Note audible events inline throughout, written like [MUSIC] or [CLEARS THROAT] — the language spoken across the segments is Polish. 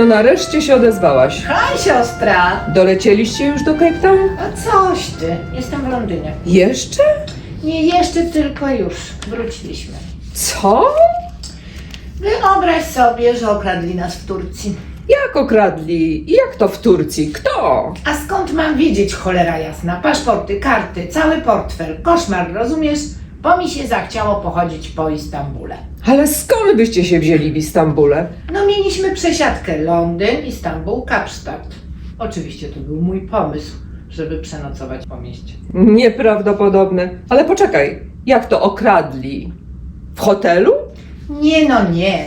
No nareszcie się odezwałaś. Hej, siostra! Dolecieliście już do Cape Town? A coś ty? Jestem w Londynie. Jeszcze? Nie jeszcze, tylko już. Wróciliśmy. Co? Wyobraź sobie, że okradli nas w Turcji. Jak okradli? Jak to w Turcji? Kto? A skąd mam wiedzieć, cholera jasna? Paszporty, karty, cały portfel. Koszmar, rozumiesz? Bo mi się zachciało pochodzić po Istambule. Ale skąd byście się wzięli w Istambule? No mieliśmy przesiadkę Londyn, Istanbul, Kapsztad. Oczywiście to był mój pomysł, żeby przenocować po mieście. Nieprawdopodobne. Ale poczekaj, jak to okradli? W hotelu? Nie no nie.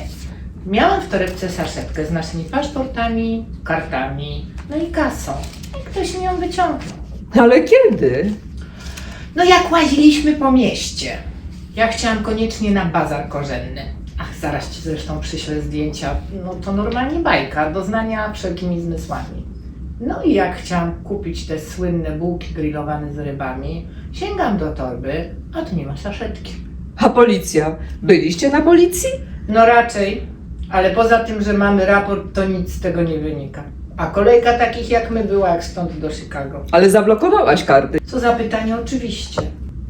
Miałam w torebce saszetkę z naszymi paszportami, kartami, no i kasą. I ktoś mi ją wyciągnął. Ale kiedy? No jak łaziliśmy po mieście. Ja chciałam koniecznie na bazar korzenny. Ach, zaraz ci zresztą przyślę zdjęcia. No to normalnie bajka, doznania wszelkimi zmysłami. No i jak chciałam kupić te słynne bułki grillowane z rybami, sięgam do torby, a tu nie ma saszetki. A policja? Byliście na policji? No raczej, ale poza tym, że mamy raport, to nic z tego nie wynika. A kolejka takich jak my była jak stąd do Chicago. Ale zablokowałaś karty. Co za pytanie, oczywiście.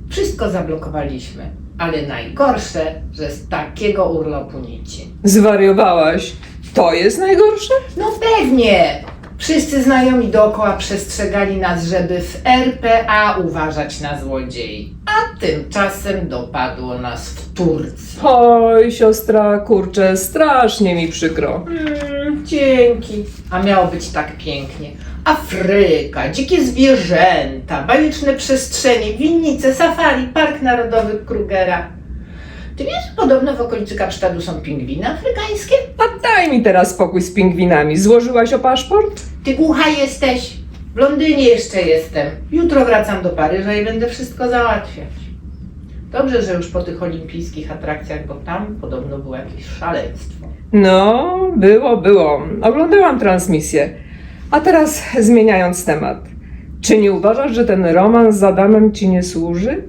Wszystko zablokowaliśmy, ale najgorsze, że z takiego urlopu nici. Zwariowałaś. To jest najgorsze? No pewnie! Wszyscy znajomi dookoła przestrzegali nas, żeby w RPA uważać na złodziei. A tymczasem dopadło nas w Turcji. Oj, siostra, kurczę, strasznie mi przykro. Mm, dzięki. A miało być tak pięknie. Afryka, dzikie zwierzęta, bajeczne przestrzenie, winnice, safari, Park Narodowy Krugera. Ty wiesz, że podobno w okolicy Kapsztadu są pingwiny afrykańskie? A daj mi teraz spokój z pingwinami. Złożyłaś o paszport? Ty głucha jesteś. W Londynie jeszcze jestem. Jutro wracam do Paryża i będę wszystko załatwiać. Dobrze, że już po tych olimpijskich atrakcjach, bo tam podobno było jakieś szaleństwo. No, było, było. Oglądałam transmisję. A teraz zmieniając temat. Czy nie uważasz, że ten romans z Adamem ci nie służy?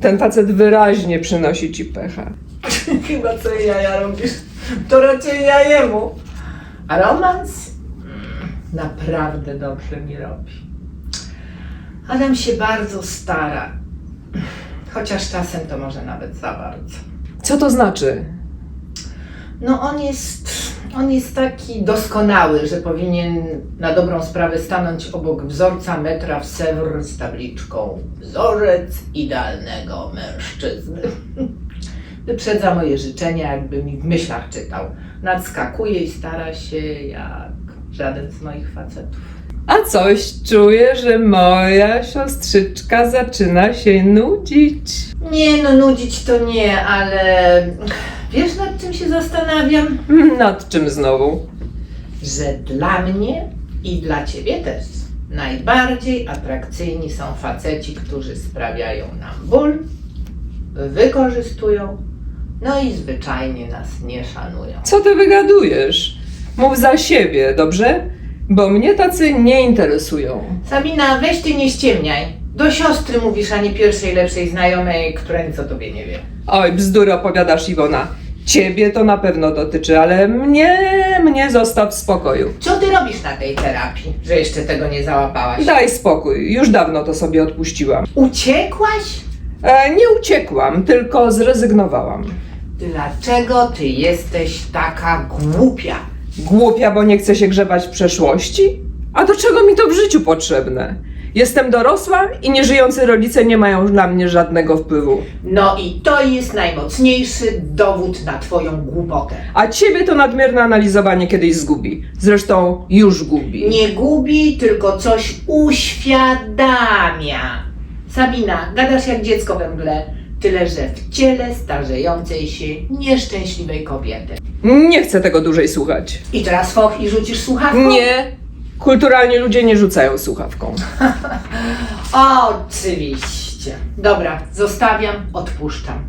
Ten facet wyraźnie przynosi ci pecha. [LAUGHS] Chyba co jaja robisz, to raczej ja jemu. A romans? Naprawdę dobrze mi robi. Adam się bardzo stara. Chociaż czasem to może nawet za bardzo. Co to znaczy? No on jest, on jest taki doskonały, że powinien na dobrą sprawę stanąć obok wzorca metra w Sewr z tabliczką Wzorzec idealnego mężczyzny. [LAUGHS] Wyprzedza moje życzenia, jakby mi w myślach czytał. Nadskakuje i stara się jak żaden z moich facetów. A coś czuję, że moja siostrzyczka zaczyna się nudzić. Nie no, nudzić to nie, ale wiesz nad czym się zastanawiam? [LAUGHS] Nad czym znowu? że dla mnie i dla ciebie też najbardziej atrakcyjni są faceci, którzy sprawiają nam ból, wykorzystują, no i zwyczajnie nas nie szanują. Co ty wygadujesz? Mów za siebie, dobrze? Bo mnie tacy nie interesują. Sabina, weź ty nie ściemniaj. Do siostry mówisz, a nie pierwszej lepszej znajomej, która nic o tobie nie wie. Oj, bzdury opowiadasz, Iwona. Ciebie to na pewno dotyczy, ale mnie, mnie zostaw w spokoju. Co ty robisz na tej terapii, że jeszcze tego nie załapałaś? Daj spokój, już dawno to sobie odpuściłam. Uciekłaś? E, nie uciekłam, tylko zrezygnowałam. Dlaczego ty jesteś taka głupia? Głupia, bo nie chcę się grzebać w przeszłości? A do czego mi to w życiu potrzebne? Jestem dorosła i nieżyjący rodzice nie mają dla mnie żadnego wpływu. No i to jest najmocniejszy dowód na twoją głupotę. A ciebie to nadmierne analizowanie kiedyś zgubi. Zresztą już gubi. Nie gubi, tylko coś uświadamia. Sabina, gadasz jak dziecko we mgle, tyle że w ciele starzejącej się, nieszczęśliwej kobiety. Nie chcę tego dłużej słuchać. I teraz foch i rzucisz słuchawką? Nie. Kulturalni ludzie nie rzucają słuchawką. [LAUGHS] Oczywiście. Dobra, zostawiam, odpuszczam.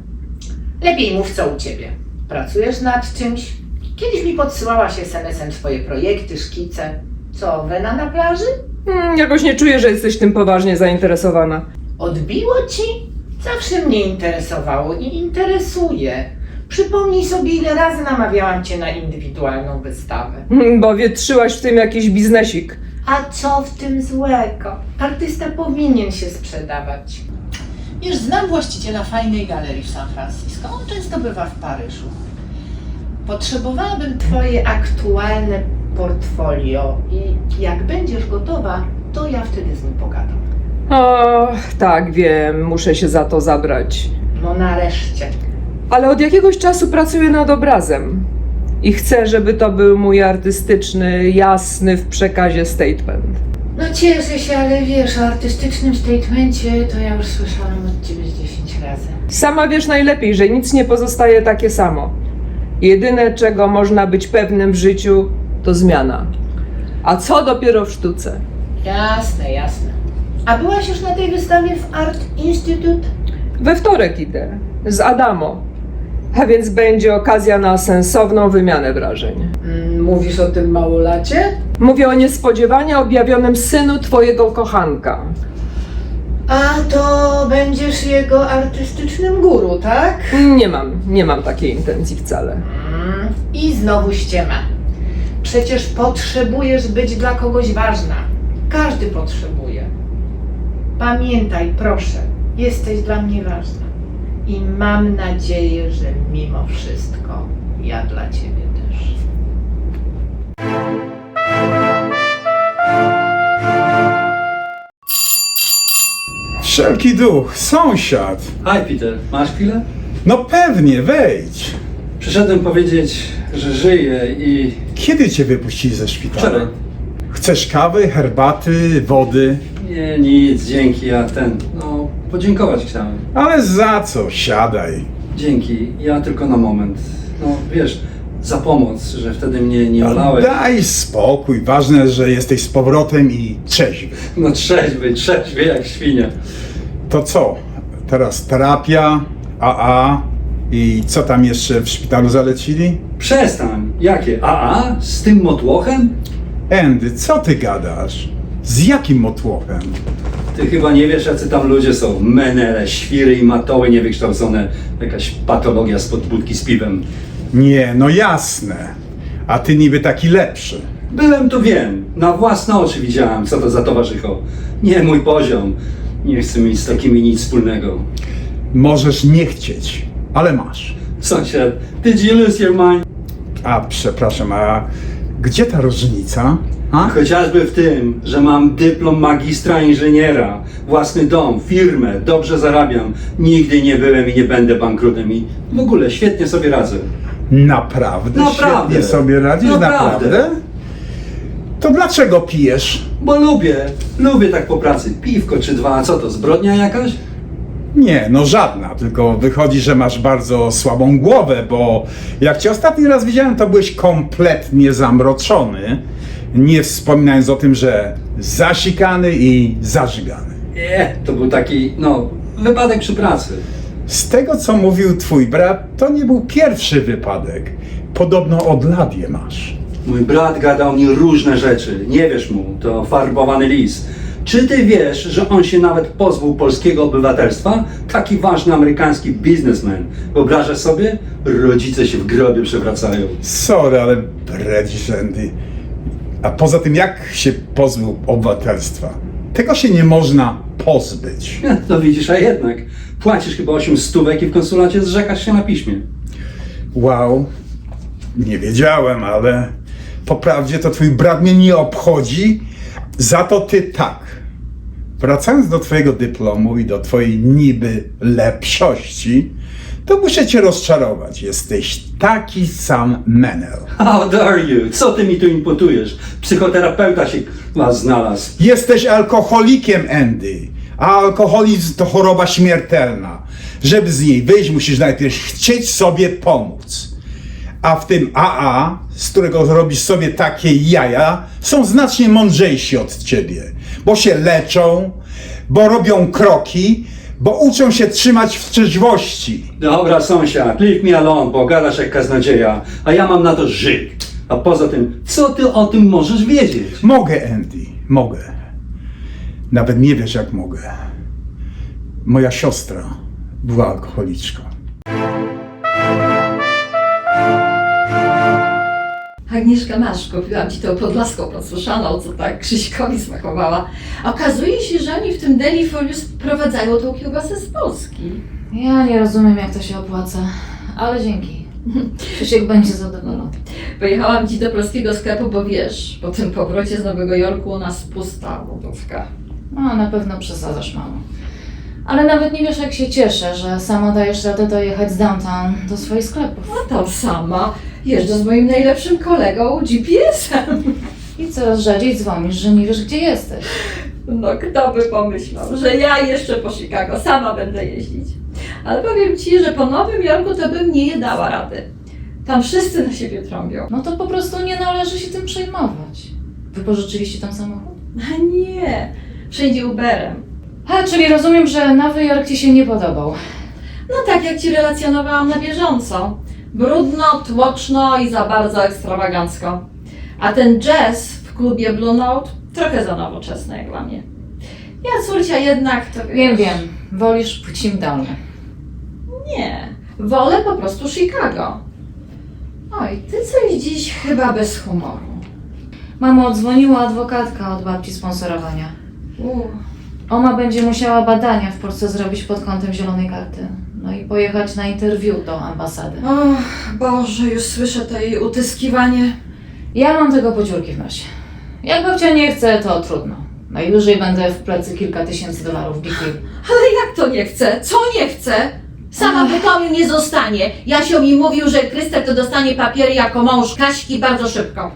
Lepiej mów co u ciebie. Pracujesz nad czymś? Kiedyś mi podsyłałaś SMS-em twoje projekty, szkice. Co, wena na plaży? Hmm, jakoś nie czuję, że jesteś tym poważnie zainteresowana. Odbiło ci? Zawsze mnie interesowało i interesuje. Przypomnij sobie, ile razy namawiałam cię na indywidualną wystawę. Bo wietrzyłaś w tym jakiś biznesik. A co w tym złego? Artysta powinien się sprzedawać. Wiesz, znam właściciela fajnej galerii w San Francisco. On często bywa w Paryżu. Potrzebowałabym twoje aktualne portfolio i jak będziesz gotowa, to ja wtedy z nim pogadam. O, tak, wiem, muszę się za to zabrać. No nareszcie. Ale od jakiegoś czasu pracuję nad obrazem. I chcę, żeby to był mój artystyczny, jasny w przekazie statement. No cieszę się, ale wiesz, o artystycznym statemencie to ja już słyszałam od ciebie z 10 razy. Sama wiesz najlepiej, że nic nie pozostaje takie samo. Jedyne, czego można być pewnym w życiu, to zmiana. A co dopiero w sztuce? Jasne, jasne. A byłaś już na tej wystawie w Art Institute? We wtorek idę, z Adamo. A więc będzie okazja na sensowną wymianę wrażeń. Mm, mówisz o tym małolacie? Mówię o niespodziewanie objawionym synu twojego kochanka. A to będziesz jego artystycznym guru, tak? Nie mam, nie mam takiej intencji wcale. Mm, I znowu ściema. Przecież potrzebujesz być dla kogoś ważna. Każdy potrzebuje. Pamiętaj, proszę, jesteś dla mnie ważna. I mam nadzieję, że mimo wszystko ja dla ciebie też. Wszelki duch, sąsiad. Hi Peter, masz chwilę? No pewnie, wejdź. Przyszedłem powiedzieć, że żyję i Kiedy cię wypuścili ze szpitala? wczoraj. Chcesz kawy, herbaty, wody? Nie, nic, dzięki, ja ten, no, podziękować chciałem. Ale za co? Siadaj. Dzięki, ja tylko na moment. No, wiesz, za pomoc, że wtedy mnie nie olałeś. Daj spokój. Ważne, że jesteś z powrotem i trzeźwy. No trzeźwy, trzeźwy jak świnia. To co? Teraz terapia, AA i co tam jeszcze w szpitalu zalecili? Przestań, jakie? A, a? Z tym motłochem? Andy, co ty gadasz? Z jakim motłochem? Ty chyba nie wiesz, jacy tam ludzie są. Menele, świry i matoły niewykształcone. Jakaś patologia spod budki z piwem. Nie, no jasne. A ty niby taki lepszy. Byłem tu, wiem. Na własne oczy widziałem, co to za towarzycho. Nie mój poziom. Nie chcę mieć z takimi nic wspólnego. Możesz nie chcieć, ale masz. Sąsiad, did you lose your mind? A, przepraszam, a gdzie ta różnica? A? Chociażby w tym, że mam dyplom magistra inżyniera, własny dom, firmę, dobrze zarabiam, nigdy nie byłem i nie będę bankrutem i w ogóle świetnie sobie radzę. Naprawdę? Naprawdę. Świetnie sobie radzisz? Naprawdę. Naprawdę? To dlaczego pijesz? Bo lubię, lubię tak po pracy. Piwko czy dwa, a co to, zbrodnia jakaś? Nie, no żadna, tylko wychodzi, że masz bardzo słabą głowę, bo jak cię ostatni raz widziałem, to byłeś kompletnie zamroczony, nie wspominając o tym, że zasikany i zażygany. Nie, to był taki, no, wypadek przy pracy. Z tego, co mówił twój brat, to nie był pierwszy wypadek. Podobno od lat je masz. Mój brat gadał mi różne rzeczy. Nie wiesz mu, to farbowany lis. Czy ty wiesz, że on się nawet pozbył polskiego obywatelstwa? Taki ważny amerykański biznesmen. Wyobrażasz sobie? Rodzice się w grobie przewracają. Sorry, ale bredzisz, Andy. A poza tym, jak się pozbył obywatelstwa? Tego się nie można pozbyć. To widzisz, a jednak. Płacisz chyba 8 stówek i w konsulacie zrzekasz się na piśmie. Wow, nie wiedziałem, ale po prawdzie to twój brat mnie nie obchodzi, za to ty tak. Wracając do twojego dyplomu i do twojej niby lepszości, to muszę cię rozczarować. Jesteś taki sam menel. How dare you? Co ty mi tu imputujesz? Psychoterapeuta się was znalazł. Jesteś alkoholikiem, Andy. A alkoholizm to choroba śmiertelna. Żeby z niej wyjść, musisz najpierw chcieć sobie pomóc. A w tym AA, z którego robisz sobie takie jaja, są znacznie mądrzejsi od ciebie. Bo się leczą, bo robią kroki, bo uczą się trzymać w trzeźwości. Dobra, sąsiad, leave me alone, bo gadasz jak kaznodzieja, a ja mam na to żyk. A poza tym, co ty o tym możesz wiedzieć? Mogę, Andy, mogę. Nawet nie wiesz, jak mogę. Moja siostra była alkoholiczką. Agnieszka, masz, kupiłam ci tą podlaską podsuszaną, co tak Krzyśkowi smakowała. A Okazuje się, że oni w tym Deli Foliu sprowadzają tą kiełbasę z Polski. Ja nie rozumiem, jak to się opłaca, ale dzięki. Krzysiek będzie zadowolony. Pojechałam ci do polskiego sklepu, bo wiesz, po tym powrocie z Nowego Jorku u nas pusta lodówka. No, na pewno przesadzasz, mamo. Ale nawet nie wiesz, jak się cieszę, że sama dajesz radę dojechać z downtown do swoich sklepów. A tam sama jeżdżę z moim najlepszym kolegą GPS-em. I coraz rzadziej dzwonisz, że nie wiesz, gdzie jesteś. No kto by pomyślał, że ja jeszcze po Chicago sama będę jeździć. Ale powiem ci, że po Nowym Jorku to bym nie dała rady. Tam wszyscy na siebie trąbią. No to po prostu nie należy się tym przejmować. Wypożyczyliście tam samochód? A nie, wszędzie Uberem. A, czyli rozumiem, że Nowy Jork ci się nie podobał. No tak jak ci relacjonowałam na bieżąco. Brudno, tłoczno i za bardzo ekstrawagancko. A ten jazz w klubie Blue Note trochę za nowoczesny jak dla mnie. Ja córcia jednak to wiesz, Wiem, wiem. Wolisz płcim dolne. Nie, wolę po prostu Chicago. Oj, ty coś dziś chyba bez humoru. Mamo, odzwoniła adwokatka od babci sponsorowania. U, Ona będzie musiała badania w Polsce zrobić pod kątem zielonej karty. No i pojechać na interwiu do ambasady. o, Boże, już słyszę to jej utyskiwanie. Ja mam tego po dziurki w nosie. Jak babcia nie chce, to trudno. Najwyżej będę w plecy kilka tysięcy dolarów deal. Ale jak to nie chce? Co nie chce? Sama w Bytomiu nie zostanie. Jasio mi mówił, że Krystek to dostanie papiery jako mąż Kaśki bardzo szybko.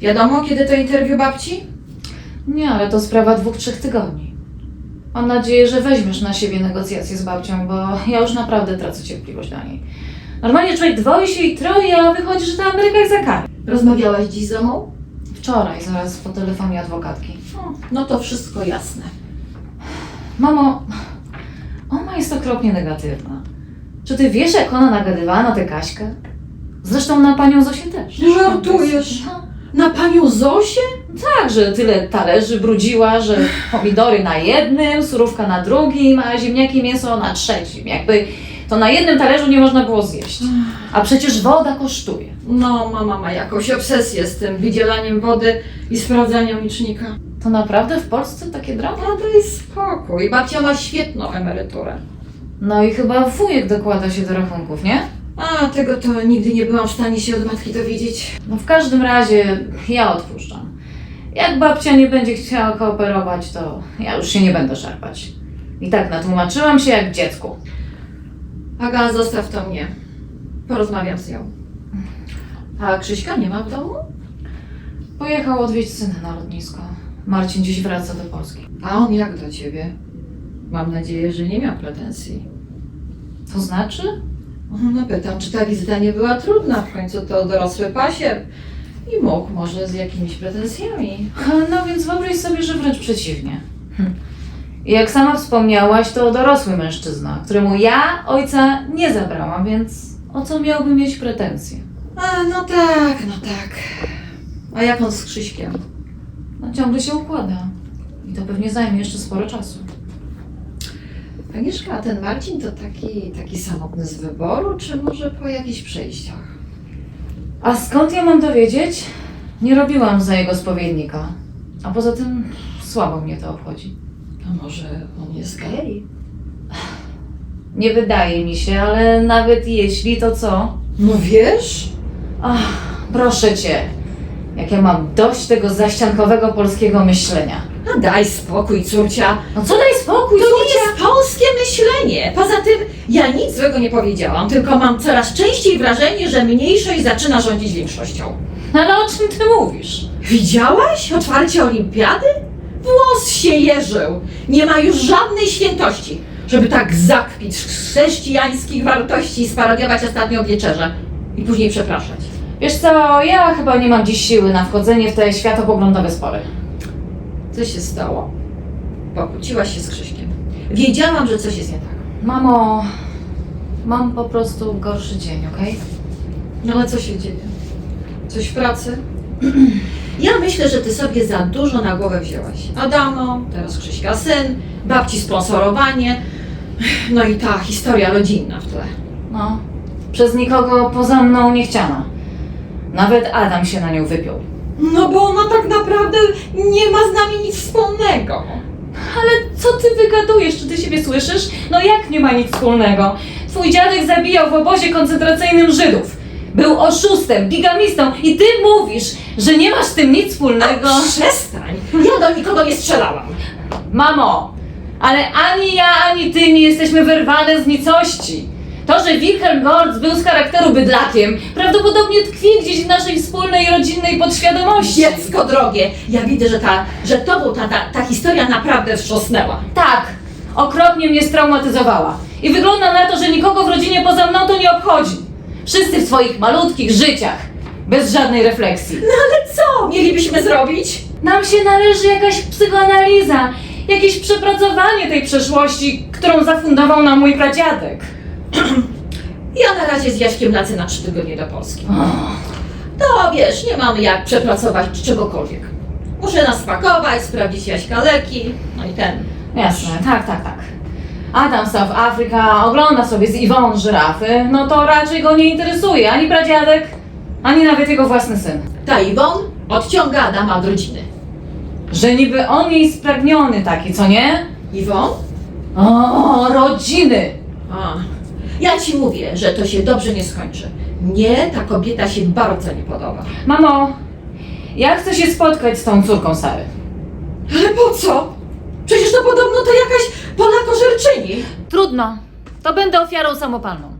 Wiadomo, kiedy to interwiu babci? Nie, ale to sprawa dwóch, trzech tygodni. Mam nadzieję, że weźmiesz na siebie negocjacje z babcią, bo ja już naprawdę tracę cierpliwość do niej. Normalnie człowiek dwoi się i troi, a wychodzi, że ta Ameryka jest za karę. Rozmawiałaś dziś ze mną? Wczoraj, zaraz po telefonie adwokatki. No to wszystko jasne. Mamo, ona jest okropnie negatywna. Czy ty wiesz, jak ona nagadywała na tę Kaśkę? Zresztą na panią Zosię też. Żartujesz? No, Na panią Zosię? Tak, że tyle talerzy brudziła, że pomidory na jednym, surówka na drugim, a ziemniaki mięso na trzecim. Jakby to na jednym talerzu nie można było zjeść. A przecież woda kosztuje. No, mama ma jakąś obsesję z tym wydzielaniem wody i sprawdzaniem licznika. To naprawdę w Polsce takie drama? A to jest spokój. Babcia ma świetną emeryturę. No i chyba wujek dokłada się do rachunków, nie? A, tego to nigdy nie byłam w stanie się od matki dowiedzieć. No w każdym razie ja odpuszczam. Jak babcia nie będzie chciała kooperować, to ja już się nie będę szarpać. I tak natłumaczyłam się jak dziecku. Aga, zostaw to mnie. Porozmawiam z nią. A Krzyśka nie ma w domu? Pojechał odwiedzić syna na lotnisko. Marcin dziś wraca do Polski. A on jak do ciebie? Mam nadzieję, że nie miał pretensji. To znaczy? No pytam, czy ta wizyta nie była trudna? W końcu to dorosły pasier. I mógł może z jakimiś pretensjami. No więc wyobraź sobie, że wręcz przeciwnie. Hm. I Jak sama wspomniałaś, to dorosły mężczyzna, któremu ja ojca nie zabrałam, więc o co miałby mieć pretensje? A, no tak, no tak. A jak on z Krzyśkiem? No ciągle się układa. I to pewnie zajmie jeszcze sporo czasu. Agnieszka, a ten Marcin to taki, taki samotny z wyboru, czy może po jakichś przejściach? A skąd ja mam dowiedzieć? Nie robiłam za jego spowiednika. A poza tym słabo mnie to obchodzi. A może on jest gej? Nie wydaje mi się, ale nawet jeśli, to co? No wiesz? Ach, proszę cię. Jak ja mam dość tego zaściankowego polskiego myślenia. A daj spokój, córcia. No co daj spokój, To nie jest polskie myślenie. Poza tym ja nic złego nie powiedziałam, tylko mam coraz częściej wrażenie, że mniejszość zaczyna rządzić większością. No ale o czym ty mówisz? Widziałaś otwarcie olimpiady? Włos się jeżył. Nie ma już żadnej świętości, żeby tak zakpić chrześcijańskich wartości i sparodiować ostatnią wieczerzę i później przepraszać. Wiesz co, ja chyba nie mam dziś siły na wchodzenie w te światopoglądowe spory. Co się stało? Pokłóciłaś się z Krzyśkiem. Wiedziałam, że coś jest nie tak. Mamo, mam po prostu gorszy dzień, okej? No ale co się dzieje? Coś w pracy? [CLEARS THROAT] Ja myślę, że ty sobie za dużo na głowę wzięłaś. Adamo, teraz Krzyśka syn, babci sponsorowanie, no i ta historia rodzinna w tle. No, przez nikogo poza mną nie chciana. Nawet Adam się na nią wypiął. No bo ona tak naprawdę nie ma z nami nic wspólnego. Ale co ty wygadujesz? Czy ty siebie słyszysz? No jak nie ma nic wspólnego? Twój dziadek zabijał w obozie koncentracyjnym Żydów. Był oszustem, bigamistą i ty mówisz, że nie masz z tym nic wspólnego. Przestań! Ja do nikogo nie strzelałam. Mamo, ale ani ja, ani ty nie jesteśmy wyrwane z nicości. To, że Wilhelm Gortz był z charakteru bydlakiem, prawdopodobnie tkwi gdzieś w naszej wspólnej, rodzinnej podświadomości. Dziecko drogie, ja widzę, że ta, że tobą ta, ta, ta historia naprawdę wstrząsnęła. Tak, okropnie mnie straumatyzowała. I wygląda na to, że nikogo w rodzinie poza mną to nie obchodzi. Wszyscy w swoich malutkich życiach, bez żadnej refleksji. Ale co mielibyśmy zrobić? Nam się należy jakaś psychoanaliza, jakieś przepracowanie tej przeszłości, którą zafundował nam mój pradziadek. [CLEARS THROAT] Ja na razie z Jaśkiem lecę na trzy tygodnie do Polski. To wiesz, nie mamy jak przepracować czegokolwiek. Muszę nas spakować, sprawdzić Jaśka leki, no i ten. Jasne, tak, tak, tak. Adam South Africa ogląda sobie z Iwon żyrafy, no to raczej go nie interesuje ani pradziadek, ani nawet jego własny syn. Ta Iwon odciąga Adama od rodziny. Że niby on jej spragniony taki, co nie? Iwon? O, rodziny! A, ja ci mówię, że to się dobrze nie skończy. Nie, ta kobieta się bardzo nie podoba. Mamo, ja chcę się spotkać z tą córką Sary. Ale po co? Przecież to podobno to jakaś Polakożerczyni. Trudno. To będę ofiarą samopalną.